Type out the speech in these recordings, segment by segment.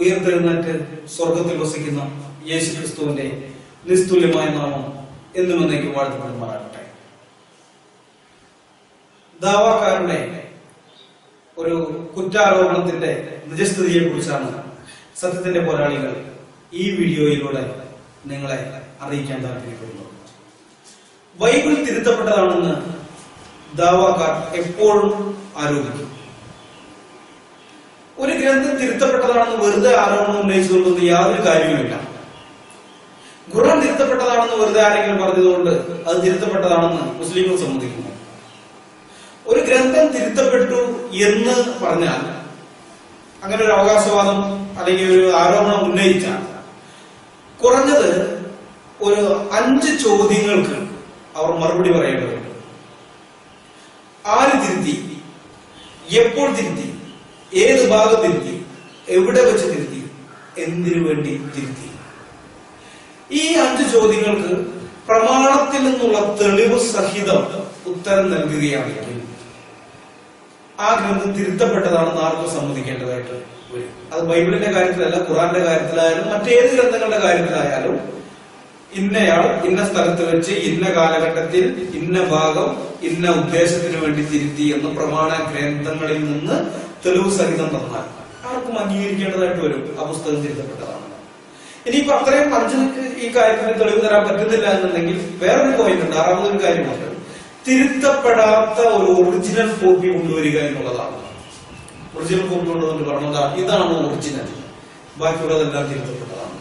ഉയർത്തെഴുന്നേറ്റ് സ്വർഗത്തിൽ വസിക്കുന്ന യേശു ക്രിസ്തുവിന്റെ നിസ്തുല്യമായ നാമം എന്നും എന്നേക്കും വാഴ്ത്തപ്പെടുമാറാകട്ടെ. ദാവാക്കാരുടെ ഒരു കുറ്റാരോപണത്തിന്റെ നിജസ്ഥിതിയെ കുറിച്ചാണ് സത്യത്തിന്റെ പോരാളികൾ ഈ വീഡിയോയിലൂടെ നിങ്ങളെ അറിയിക്കാൻ താല്പര്യപ്പെടുന്നത് ബൈബിൾ തിരുത്തപ്പെട്ടതാണെന്ന് ദാവാക്കാർ എപ്പോഴും ആരോപിക്കും. ഒരു ഗ്രന്ഥം തിരുത്തപ്പെട്ടതാണെന്ന് വെറുതെ ആരോപണം ഉന്നയിച്ചതുകൊണ്ടൊന്നും യാതൊരു കാര്യവുമില്ല. ഖുറാൻ തിരുത്തപ്പെട്ടതാണെന്ന് വെറുതെ ആരെങ്കിലും പറഞ്ഞതുകൊണ്ട് അത് തിരുത്തപ്പെട്ടതാണെന്ന് മുസ്ലിങ്ങൾ സമ്മതിക്കുന്നു. ഒരു ഗ്രന്ഥം തിരുത്തപ്പെട്ടു എന്ന് പറഞ്ഞാൽ അങ്ങനെ ഒരു അവകാശവാദം അല്ലെങ്കിൽ ഒരു ആരോപണം ഉന്നയിച്ചാൽ കുറഞ്ഞത് ഒരു അഞ്ച് ചോദ്യങ്ങൾക്ക് അവർ മറുപടി പറയേണ്ടതുണ്ട്. ആര് തിരുത്തി? എപ്പോൾ തിരുത്തി? ഏത് ഭാഗം തിരുത്തി? എവിടെ വെച്ച് തിരുത്തി? എന്തിനു വേണ്ടി തിരുത്തി? ഈ അഞ്ച് ചോദ്യങ്ങൾക്ക് പ്രമാണത്തിൽ നിന്നുള്ള തെളിവ് സഹിതം ഉത്തരം നൽകുകയാണെങ്കിൽ ആ ഗ്രന്ഥം തിരുത്തപ്പെട്ടതാണെന്ന് ആർക്കും സമ്മതിക്കേണ്ടതായിട്ട് വരും. അത് ബൈബിളിന്റെ കാര്യത്തിലല്ല ഖുറാന്റെ കാര്യത്തിലായാലും മറ്റേത് ഗ്രന്ഥങ്ങളുടെ കാര്യത്തിലായാലും ഇന്നയാൾ ഇന്ന സ്ഥലത്ത് വെച്ച് ഇന്ന കാലഘട്ടത്തിൽ ഇന്ന ഭാഗം ഇന്ന ഉദ്ദേശത്തിന് വേണ്ടി തിരുത്തി എന്ന് പ്രമാണ ഗ്രന്ഥങ്ങളിൽ നിന്ന് തെളിവ് സഹിതം തന്നാൽ ആർക്കും അംഗീകരിക്കേണ്ടതായിട്ട് വരും. ആ പുസ്തകം തിരുത്തപ്പെട്ടതാണ്. ഇനിയിപ്പോ അത്രയും അഞ്ചുക്ക് ഈ കാര്യത്തിന് തെളിവ് തരാൻ പറ്റുന്നില്ല എന്നുണ്ടെങ്കിൽ വേറൊരു പോയിന്റ് ഉണ്ട്. ആറാമതൊരു കാര്യമുണ്ട് തിരുത്തപ്പെടാത്ത ഒരു ഒറിജിനൽ കോപ്പി കൊണ്ടുവരിക എന്നുള്ളതാണ്. ഒറിജിനൽ കോപ്പി കൊണ്ടുവന്നിട്ട് പറഞ്ഞതാ ഇതാണ് ഒറിജിനൽ ബാക്കിയുള്ളതെല്ലാം തിരുത്തപ്പെട്ടതാണ്.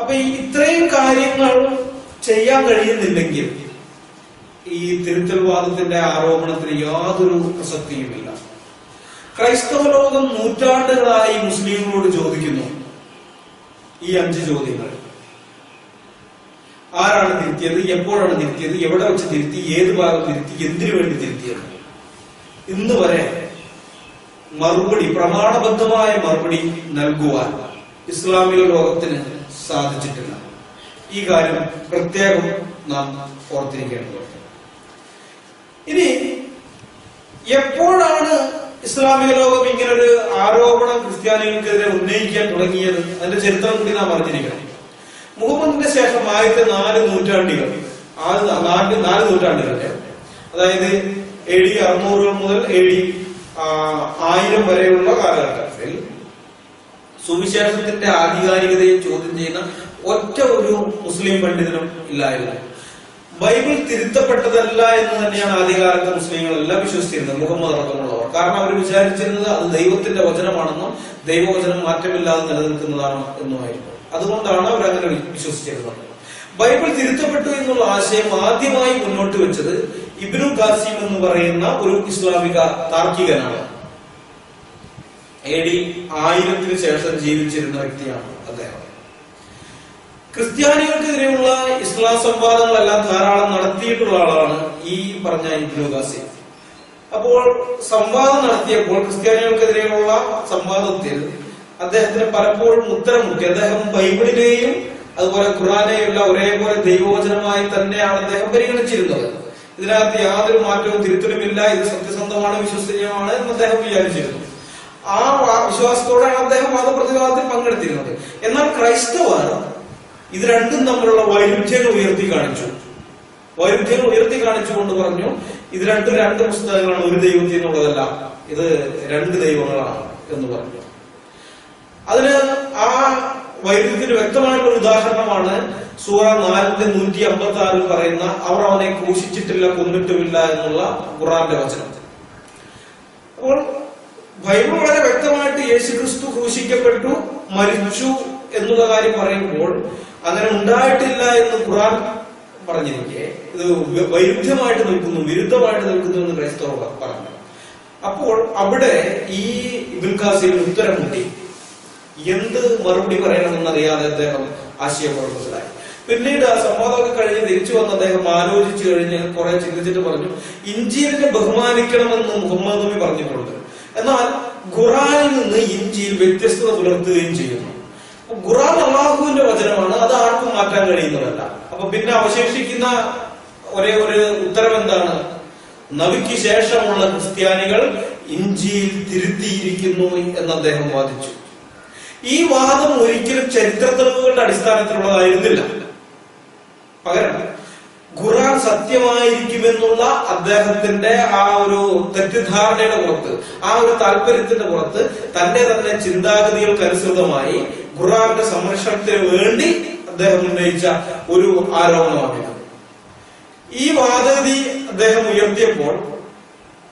അപ്പൊ ഇത്രയും കാര്യങ്ങൾ ചെയ്യാൻ കഴിയുന്നില്ലെങ്കിൽ ഈ തിരുത്തൽവാദത്തിന്റെ ആരോപണത്തിന് യാതൊരു പ്രസക്തിയുമില്ല. ക്രൈസ്തവ ലോകം നൂറ്റാണ്ടുകളായി മുസ്ലിങ്ങളോട് ചോദിക്കുന്നു ഈ അഞ്ച് ചോദ്യങ്ങൾ. ആരാണ് തിരുത്തിയത്? എപ്പോഴാണ് തിരുത്തിയത്? എവിടെ വെച്ച് തിരുത്തി? ഏത് ഭാഗം തിരുത്തി? എന്തിനു വേണ്ടി തിരുത്തിയത്? ഇന്ന് വരെ മറുപടി പ്രമാണബദ്ധമായ മറുപടി നൽകുവാൻ ഇസ്ലാമിക ലോകത്തിന് സാധിച്ചിട്ടില്ല. ഈ കാര്യം പ്രത്യേകം നാം ഓർത്തിരിക്കേണ്ടതുണ്ട്. ഇനി എപ്പോഴാണ് ഇസ്ലാമിക ലോകം ഒരു ആരോപണം ക്രിസ്ത്യാനികൾക്കെതിരെ ഉന്നയിക്കാൻ തുടങ്ങിയത്? അതിന്റെ ചരിത്രം കൂടി നാം അറിഞ്ഞിരിക്കണം മുഹമ്മദിന്റെ ശേഷം ആദ്യത്തെ നാല് നൂറ്റാണ്ടുകൾ നാല് നാല് നൂറ്റാണ്ടുകളുടെ അതായത് എ ഡി അറുന്നൂറ് മുതൽ എ ഡി ആയിരം വരെയുള്ള കാലഘട്ടത്തിൽ സുവിശേഷത്തിന്റെ ആധികാരികതയെ ചോദ്യം ചെയ്യുന്ന ഒറ്റ ഒരു മുസ്ലിം പണ്ഡിതനും ഇല്ലായിരുന്നു. ബൈബിൾ തിരുത്തപ്പെട്ടതല്ല എന്ന് തന്നെയാണ് ആദ്യകാലത്തെ മുസ്ലിങ്ങളെല്ലാം വിശ്വസിച്ചിരുന്നത് മുഹമ്മദ് അടക്കമുള്ളവർ. കാരണം അവർ വിചാരിച്ചിരുന്നത് അത് ദൈവത്തിന്റെ വചനമാണെന്നും ദൈവവചനം മാറ്റമില്ലാതെ നിലനിൽക്കുന്നതാണ് എന്നുമായിരുന്നു. അതുകൊണ്ടാണ് അവർ അങ്ങനെ വിശ്വസിച്ചിരുന്നത്. ബൈബിൾ തിരുത്തപ്പെട്ടു എന്നുള്ള ആശയം ആദ്യമായി മുന്നോട്ട് വെച്ചത് ഇബ്നു ഖാസിം എന്ന് പറയുന്ന ഒരു ഇസ്ലാമിക താർക്കികനാണ്. എ ഡി ആയിരത്തിന് ശേഷം ജീവിച്ചിരുന്ന വ്യക്തിയാണ് അദ്ദേഹം. ക്രിസ്ത്യാനികൾക്കെതിരെയുള്ള ഇസ്ലാം സംവാദങ്ങളെല്ലാം ധാരാളം നടത്തിയിട്ടുള്ള ആളാണ് ഈ പറഞ്ഞ ഇബ്നു ഖാസിം. അപ്പോൾ സംവാദം നടത്തിയപ്പോൾ ക്രിസ്ത്യാനികൾക്കെതിരെയുള്ള സംവാദത്തിൽ അദ്ദേഹത്തിന് പലപ്പോഴും ഉത്തരം മുട്ടി അദ്ദേഹം ബൈബിളിനെയും അതുപോലെ ഖുറാനെയും എല്ലാം ഒരേപോലെ ദൈവവചനമായി തന്നെയാണ് അദ്ദേഹം പരിഗണിച്ചിരുന്നത്. ഇതിനകത്ത് യാതൊരു മാറ്റവും തിരുത്തലുമില്ല. ഇത് സത്യസന്ധമാണ് വിശ്വസനീയമാണ് എന്ന് അദ്ദേഹം വിചാരിച്ചിരുന്നു. ആ വിശ്വാസത്തോടെയാണ് അദ്ദേഹം വാദപ്രതിവാദത്തിൽ പങ്കെടുത്തിരുന്നത്. എന്നാൽ ക്രൈസ്തവർ ഇത് രണ്ടും തമ്മിലുള്ള വൈരുദ്ധ്യങ്ങൾ ഉയർത്തി കാണിച്ചു. വൈരുദ്ധ്യങ്ങൾ ഉയർത്തി കാണിച്ചു കൊണ്ട് പറഞ്ഞു ഇത് രണ്ടും രണ്ട് പുസ്തകങ്ങളാണ് ഒരു ദൈവത്തിൽ നിന്നുള്ളതല്ല ഇത് രണ്ട് ദൈവങ്ങളാണ് എന്ന് പറഞ്ഞു. അതിന് ആ വൈരുദ്ധ്യത്തിന് വ്യക്തമായിട്ടുള്ള ഒരു ഉദാഹരണമാണ് സൂറ നാലിന്റെ നൂറ്റി അമ്പത്തി ആറിൽ പറയുന്ന അവർ അവനെ ക്രൂശിച്ചിട്ടില്ല കൊന്നിട്ടുമില്ല എന്നുള്ള ഖുറാന്റെ വചനം. അപ്പോൾ ബൈബിൾ വളരെ വ്യക്തമായിട്ട് യേശു ക്രിസ്തു ക്രൂശിക്കപ്പെട്ടു മരിച്ചു എന്നുള്ള കാര്യം പറയുമ്പോൾ അങ്ങനെ ഉണ്ടായിട്ടില്ല എന്ന് ഖുറാൻ പറഞ്ഞിരിക്കെ ഇത് വൈരുദ്ധ്യമായിട്ട് നിൽക്കുന്നു വിരുദ്ധമായിട്ട് നിൽക്കുന്നു എന്ന് ക്രൈസ്തവർ പറഞ്ഞു. അപ്പോൾ അവിടെ ഈ ഇബിൻ ഉത്തരം മുട്ടി എന്ത് മറുപടി പറയണമെന്ന് അറിയാതെ അദ്ദേഹം ആശയക്കുഴപ്പത്തിലായി പിന്നീട് ആ സംവാദമൊക്കെ കഴിഞ്ഞ് തിരിച്ചു വന്ന് അദ്ദേഹം ആലോചിച്ചു കഴിഞ്ഞ് കുറെ ചിന്തിച്ചിട്ട് പറഞ്ഞു ഇഞ്ചിയിലിനെ ബഹുമാനിക്കണമെന്ന് മുഹമ്മദ് നബി പറഞ്ഞിട്ടുണ്ട്. എന്നാൽ ഖുറാനിൽ നിന്ന് ഇഞ്ചിയിൽ വ്യത്യസ്തത പുലർത്തുകയും ചെയ്യുന്നു. ഖുറാൻ അള്ളാഹുവിന്റെ വചനമാണ് അത് ആർക്കും മാറ്റാൻ കഴിയുന്നതല്ല. അപ്പൊ പിന്നെ അവശേഷിക്കുന്ന ഒരേ ഒരു ഉത്തരം എന്താണ്? നബിക്ക് ശേഷമുള്ള ക്രിസ്ത്യാനികൾ ഇഞ്ചിയിൽ തിരുത്തിയിരിക്കുന്നു എന്ന് അദ്ദേഹം വാദിച്ചു. ഈ വാദം ഒരിക്കലും ചരിത്ര തെളിവുകളുടെ അടിസ്ഥാനത്തിലുള്ളതായിരുന്നില്ല. പകരം ഖുറാൻ സത്യമായിരിക്കുമെന്നുള്ള അദ്ദേഹത്തിന്റെ ആ ഒരു തെറ്റിദ്ധാരണയുടെ പുറത്ത് ആ ഒരു താല്പര്യത്തിന്റെ പുറത്ത് തന്റെ തന്നെ ചിന്താഗതികൾക്ക് അനുസൃതമായി ഖുറാന്റെ സംരക്ഷണത്തിന് വേണ്ടി അദ്ദേഹം ഉന്നയിച്ച ഒരു ആരോപണമാണിത്. ഈ വാദഗതി അദ്ദേഹം ഉയർത്തിയപ്പോൾ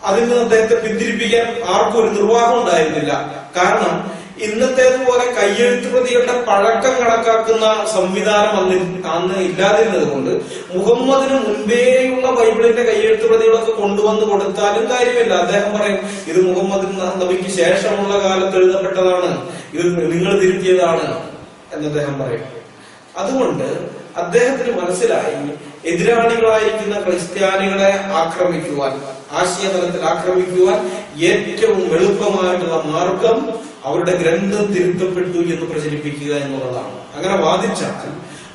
അതിൽ നിന്ന് അദ്ദേഹത്തെ പിന്തിരിപ്പിക്കാൻ ആർക്കും ഒരു നിർവാഹം ഉണ്ടായിരുന്നില്ല. കാരണം ഇന്നത്തേതുപോലെ കയ്യെഴുത്ത് പ്രതികളുടെ പഴക്കം കണക്കാക്കുന്ന സംവിധാനം അന്ന് അന്ന് ഇല്ലാതിരുന്നത് കൊണ്ട് മുഹമ്മദിന് മുൻപേയുള്ള ബൈബിളിന്റെ കയ്യെഴുത്ത് പ്രതികളൊക്കെ കൊണ്ടുവന്ന് കൊടുത്താലും കാര്യമില്ല. അദ്ദേഹം പറയും ഇത് മുഹമ്മദ് നബിക്ക് ശേഷമുള്ള കാലത്ത് എഴുതപ്പെട്ടതാണ്. ഇത് നിങ്ങൾ തിരുത്തിയതാണ്. എന്ന് അദ്ദേഹം പറയും. അതുകൊണ്ട് അദ്ദേഹത്തിന് മനസ്സിലായി എതിരാളികളായിരിക്കുന്ന ക്രിസ്ത്യാനികളെ ആക്രമിക്കുവാൻ ആശയതലത്തിൽ ആക്രമിക്കുവാൻ ഏറ്റവും എളുപ്പമായിട്ടുള്ള മാർഗം അവരുടെ ഗ്രന്ഥം തിരുത്തപ്പെട്ടു എന്ന് പ്രചരിപ്പിക്കുക എന്നുള്ളതാണ്. അങ്ങനെ വാദിച്ചാൽ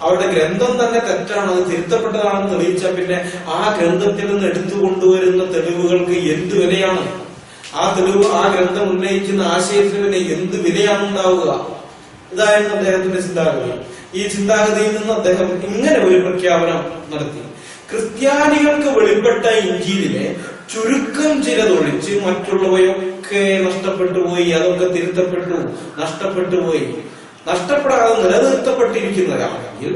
അവരുടെ ഗ്രന്ഥം തന്നെ തെറ്റാണ് അത് തിരുത്തപ്പെട്ടതാണെന്ന് തെളിയിച്ചാൽ പിന്നെ ആ ഗ്രന്ഥത്തിൽ നിന്ന് എടുത്തു കൊണ്ടുവരുന്ന തെളിവുകൾക്ക് എന്ത് വിലയാണ്? ആ തെളിവ് ആ ഗ്രന്ഥം ഉന്നയിക്കുന്ന ആശയത്തിന് പിന്നെ എന്ത് വിലയാണ് ഉണ്ടാവുക? ഇതായിരുന്നു അദ്ദേഹത്തിന്റെ ചിന്താഗതി. ഈ ചിന്താഗതിയിൽ നിന്ന് അദ്ദേഹം ഇങ്ങനെ ഒരു പ്രഖ്യാപനം നടത്തി. ക്രിസ്ത്യാനികൾക്ക് വെളിപ്പെട്ട ഇഞ്ചിയിലെ ചുരുക്കം ചിലതൊഴിച്ച് മറ്റുള്ളവയൊക്കെ നഷ്ടപ്പെട്ടു പോയി അതൊക്കെ തിരുത്തപ്പെട്ടു നഷ്ടപ്പെട്ടു പോയി. നഷ്ടപ്പെടാതെ നിലനിർത്തപ്പെട്ടിരിക്കുന്നവരാണെങ്കിൽ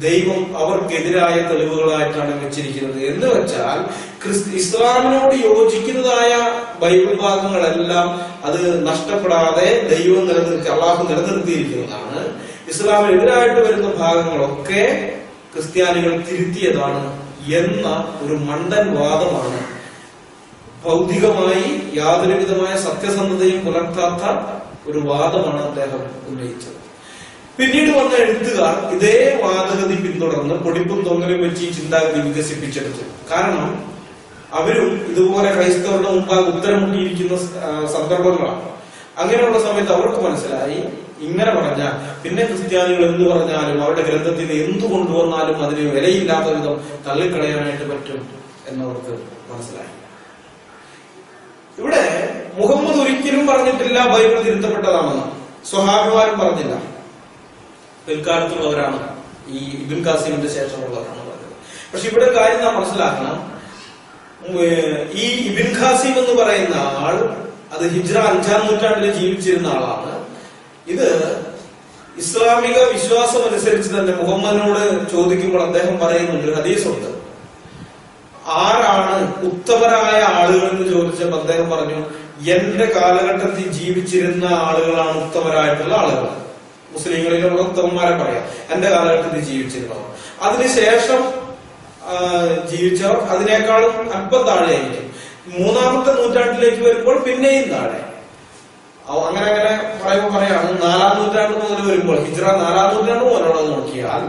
ദൈവം അവർക്കെതിരായ തെളിവുകളായിട്ടാണ് വെച്ചിരിക്കുന്നത്. എന്ന് വെച്ചാൽ ക്രിസ്തു ഇസ്ലാമിനോട് യോജിക്കുന്നതായ ബൈബിൾ ഭാഗങ്ങളെല്ലാം അത് നഷ്ടപ്പെടാതെ ദൈവം നിലനിർത്തി അള്ളാഹു നിലനിർത്തിയിരിക്കുന്നതാണ്. ഇസ്ലാമിനെതിരായിട്ട് വരുന്ന ഭാഗങ്ങളൊക്കെ ക്രിസ്ത്യാനികൾ തിരുത്തിയതാണ് എന്ന ഒരു മണ്ടൻ വാദമാണ് ഭൗതികമായി യാതൊരു വിധമായ സത്യസന്ധതയും പുലർത്താത്ത ഒരു വാദമാണ് അദ്ദേഹം ഉന്നയിച്ചത്. പിന്നീട് വന്ന എഴുത്തുകാർ ഇതേ വാദഗതി പിന്തുടർന്ന് പൊടിപ്പും തൊങ്ങലും വെച്ച് ഈ ചിന്താഗതി വികസിപ്പിച്ചെടുത്തു. കാരണം അവരും ഇതുപോലെ ക്രൈസ്തവരുടെ മുമ്പാകെ ഉത്തരം മുട്ടിയിരിക്കുന്ന സന്ദർഭങ്ങളാണ്. അങ്ങനെയുള്ള സമയത്ത് അവർക്ക് മനസ്സിലായി ഇങ്ങനെ പറഞ്ഞാൽ പിന്നെ ക്രിസ്ത്യാനികൾ എന്ന് പറഞ്ഞാലും അവരുടെ ഗ്രന്ഥത്തിൽ എന്തു കൊണ്ടുവന്നാലും അതിന് വിലയില്ലാത്ത വിധം തള്ളിക്കളയാനായിട്ട് പറ്റും എന്നവർക്ക് മനസ്സിലായി. ഇവിടെ മുഹമ്മദ് ഒരിക്കലും പറഞ്ഞിട്ടില്ല ബൈബിൾ തിരുത്തപ്പെട്ടതാണെന്ന്. സ്വഹാബിമാരും പറഞ്ഞില്ല. പിൽക്കാലത്തുള്ളവരാണ് ഈ ഇബിൻ കാസിമിന്റെ ശേഷമുള്ളവരാണ് പറഞ്ഞത്. പക്ഷെ ഇവിടെ കാര്യം നാം മനസ്സിലാക്കണം. ഈ ഇബിൻ ഖാസിം എന്ന് പറയുന്ന ആൾ അത് ഹിജ്ര അഞ്ചാം നൂറ്റാണ്ടിൽ ജീവിച്ചിരുന്ന ആളാണ്. ഇത് ഇസ്ലാമിക വിശ്വാസം അനുസരിച്ച് തന്നെ മുഹമ്മദിനോട് ചോദിക്കുമ്പോൾ അദ്ദേഹം പറയുന്നുണ്ട് ഹദീസ് ഹദീസുണ്ട്. ആരാണ് ഉത്തമരായ ആളുകൾ എന്ന് ചോദിച്ചപ്പോൾ അദ്ദേഹം പറഞ്ഞു എന്റെ കാലഘട്ടത്തിൽ ജീവിച്ചിരുന്ന ആളുകളാണ് ഉത്തമരായിട്ടുള്ള ആളുകൾ. മുസ്ലിങ്ങളിലുള്ള ഉത്തമന്മാരെ പറയാം എന്റെ കാലഘട്ടത്തിൽ ജീവിച്ചിരുന്നവർ. അതിനുശേഷം ജീവിച്ചവർ അതിനേക്കാളും അല്പം താഴെയായിരിക്കും. മൂന്നാമത്തെ നൂറ്റാണ്ടിലേക്ക് വരുമ്പോൾ പിന്നെയും താഴെ. അങ്ങനെ അങ്ങനെ പറയുമ്പോൾ പറയാണ് നാലാം നൂറ്റാണ്ട് മുതൽ വരുമ്പോൾ ഹിജ്റ നാലാം നൂറ്റാണ്ട് മുതലുള്ള നോക്കിയാൽ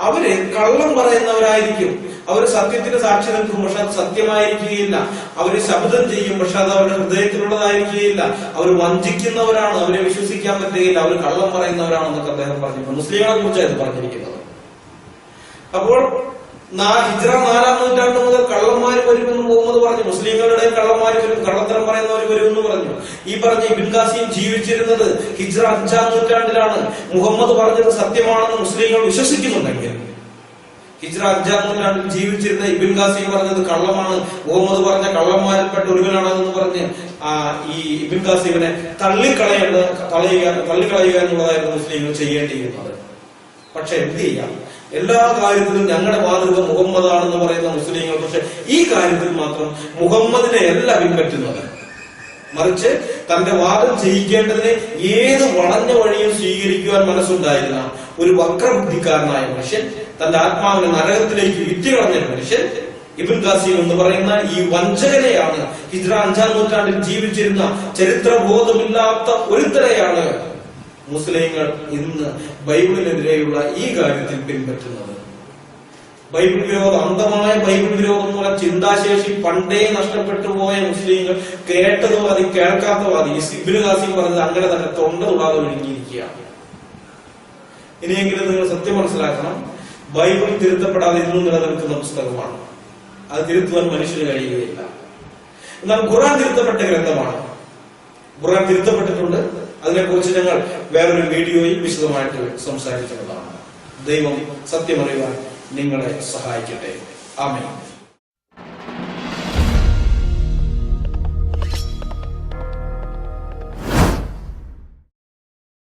അവർ കള്ളം പറയുന്നവരായിരിക്കും. അവർ സത്യത്തിന് സാക്ഷി നിൽക്കും പക്ഷെ അത് സത്യമായിരിക്കുകയില്ല. അവർ ശബ്ദം ചെയ്യും പക്ഷെ അത് അവരുടെ ഹൃദയത്തിലുള്ളതായിരിക്കുകയില്ല. അവർ വഞ്ചിക്കുന്നവരാണ് അവരെ വിശ്വസിക്കാൻ പറ്റുകയില്ല. അവർ കള്ളം പറയുന്നവരാണെന്നൊക്കെ അദ്ദേഹം പറഞ്ഞിട്ടുണ്ട്. മുസ്ലിങ്ങളെ കുറിച്ചാണ് പറഞ്ഞിരിക്കുന്നത്. അപ്പോൾ ഹിജ്ര നാലാം നൂറ്റാണ്ട് മുതൽ കള്ളന്മാർ വരുമെന്ന് മുഹമ്മദ് പറഞ്ഞു മുസ്ലിങ്ങളുടെ കള്ളന്മാർ വരും കള്ളത്തരം പറയുന്നവർ വരുമെന്ന് പറഞ്ഞു. ഈ പറഞ്ഞ ഇബിൻ ഖാസിം ജീവിച്ചിരുന്നത് ഹിജ്ര അഞ്ചാം നൂറ്റാണ്ടിലാണ്. മുഹമ്മദ് പറഞ്ഞത് സത്യമാണെന്ന് മുസ്ലിങ്ങൾ വിശ്വസിക്കുന്നുണ്ടെങ്കിൽ. ഹിജ്ര അഞ്ചാം നൂറ്റാണ്ടിൽ ജീവിച്ചിരുന്ന ഇബിൻ ഖാസിം പറഞ്ഞത് കള്ളമാണ്. മുഹമ്മദ് പറഞ്ഞ കള്ളന്മാരിൽപ്പെട്ട ഒരുവനാണെന്ന് പറഞ്ഞ് ആ ഈ ഇബിൻ ഖാസിമിനെ തള്ളിക്കളയേണ്ട കളയുക തള്ളിക്കളയുക എന്നുള്ളതായിരുന്നു മുസ്ലിങ്ങൾ ചെയ്യേണ്ടിയിരുന്നത്. പക്ഷെ എന്ത് ചെയ്യാം? എല്ലാ കാര്യത്തിലും ഞങ്ങളുടെ മാതൃക മുഹമ്മദാണെന്ന് പറയുന്ന മുസ്ലിങ്ങൾ. പക്ഷെ ഈ കാര്യത്തിൽ മാത്രം മുഹമ്മദിനെ അല്ല പിൻപറ്റുന്നത്. മറിച്ച് തന്റെ വാദം ചെയ്യിക്കേണ്ടതിന് ഏത് വളഞ്ഞ വഴിയും സ്വീകരിക്കുവാൻ മനസ്സുണ്ടായിരുന്ന ഒരു വക്രബുദ്ധിക്കാരനായ മനുഷ്യൻ തന്റെ ആത്മാവിനെ നരകത്തിലേക്ക് വിറ്റുകളഞ്ഞ മനുഷ്യൻ ഇബിൻ ഖാസിം എന്ന് പറയുന്ന ഈ വഞ്ചകനെയാണ് ഹിജ്ര അഞ്ചാം നൂറ്റാണ്ടിൽ ജീവിച്ചിരുന്ന ചരിത്രബോധമില്ലാത്ത ഒരുത്തരെയാണ് മുസ്ലിങ്ങൾ ഇന്ന് ബൈബിളിനെതിരെയുള്ള ഈ കാര്യത്തിൽ പിൻപറ്റുന്നത്. ബൈബിൾ വിരോധം അന്ധമായ ബൈബിൾ വിരോധം പോലെ ചിന്താശേഷി പണ്ടേ നഷ്ടപ്പെട്ടു പോയ മുസ്ലിങ്ങൾ കേട്ടതോ അത് കേൾക്കാത്തതോ അതി ഈ സിബിന് പറഞ്ഞത് അങ്ങനെ തന്നെ തൊണ്ട തൊടാതെ ഒഴുകിയിരിക്കുകയാണ് ഇനിയെങ്കിലും നിങ്ങൾ സത്യം മനസ്സിലാക്കണം ബൈബിൾ തിരുത്തപ്പെടാതെ ഇന്നും നിലനിൽക്കുന്ന പുസ്തകമാണ്. അത് തിരുത്തുവാൻ മനുഷ്യന് കഴിയുകയില്ല. എന്നാൽ ഖുറാൻ തിരുത്തപ്പെട്ട ഗ്രന്ഥമാണ്. ഖുറാൻ തിരുത്തപ്പെട്ടിട്ടുണ്ട്. അതിനെക്കുറിച്ച് ഞങ്ങൾ വേറൊരു വീഡിയോയിൽ വിശദമായിട്ട് സംസാരിക്കുന്നതാണ് ദൈവം സത്യമറിയുവാൻ നിങ്ങളെ സഹായിക്കട്ടെ. ആമേൻ.